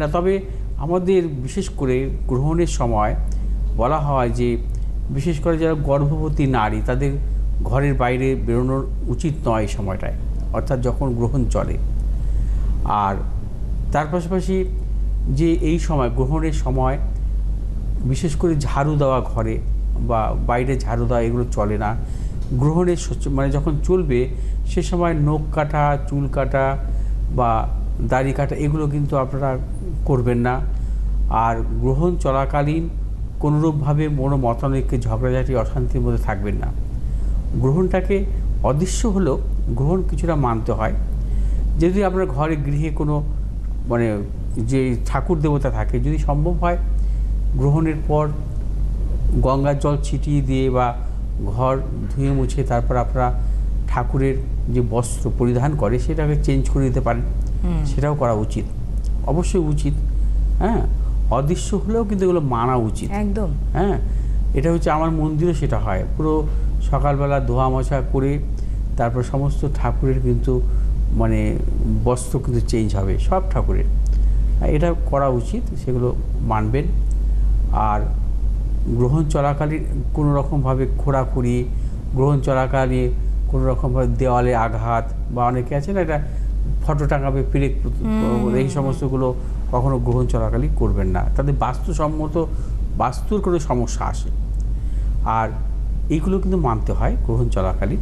না, তবে আমাদের বিশেষ করে গ্রহণের সময় বলা হয় যে, বিশেষ করে যারা গর্ভবতী নারী, তাদের ঘরের বাইরে বেরোনোর উচিত নয় এই সময়টায়, অর্থাৎ যখন গ্রহণ চলে। আর তার পাশাপাশি যে এই সময়, গ্রহণের সময় বিশেষ করে ঝাড়ু দেওয়া ঘরে বা বাইরে ঝাড়ু দেওয়া এগুলো চলে না। গ্রহণের মানে যখন চলবে, সে সময় নখ কাটা, চুল কাটা বা দাড়ি কাটা, এগুলো কিন্তু আপনারা করবেন না। আর গ্রহণ চলাকালীন কোনোরূপভাবে কোনো মতানৈক্যে ঝগড়াঝাটি, অশান্তির মধ্যে থাকবেন না। গ্রহণটাকে অদৃশ্য হলেও গ্রহণ কিছুটা মানতে হয়। যদি আপনার ঘরে, গৃহে কোনো মানে যে ঠাকুর দেবতা থাকে, যদি সম্ভব হয় গ্রহণের পর গঙ্গার জল ছিটিয়ে দিয়ে বা ঘর ধুয়ে মুছে তারপর আপনারা ঠাকুরের যে বস্ত্র পরিধান করে সেটাকে চেঞ্জ করে দিতে পারেন। সেটাও করা উচিত। অবশ্যই উচিত। হ্যাঁ অদৃশ্য হলেও কিন্তু এগুলো মানা উচিত। একদম। হ্যাঁ এটা হচ্ছে আমার মন্দিরও সেটা হয়। পুরো সকালবেলা ধোয়া মোছা করে তারপর সমস্ত ঠাকুরের কিন্তু মানে বস্ত্র কিন্তু চেঞ্জ হবে সব ঠাকুরের। এটা করা উচিত সেগুলো মানবেন। আর গ্রহণ চলাকালীন কোনো রকমভাবে খোঁড়াখুড়ি গ্রহণ চলাকালীন কোনো রকমভাবে দেওয়ালে আঘাত বা অনেকে আছে না এটা ফটো টাঙাবে পেরেক এই সমস্তগুলো কখনো গ্রহণ চলাকালীন করবেন না। তাদের বাস্তুসম্মত বাস্তুর কোনো সমস্যা আসে। আর এইগুলো কিন্তু মানতে হয় গ্রহণ চলাকালীন।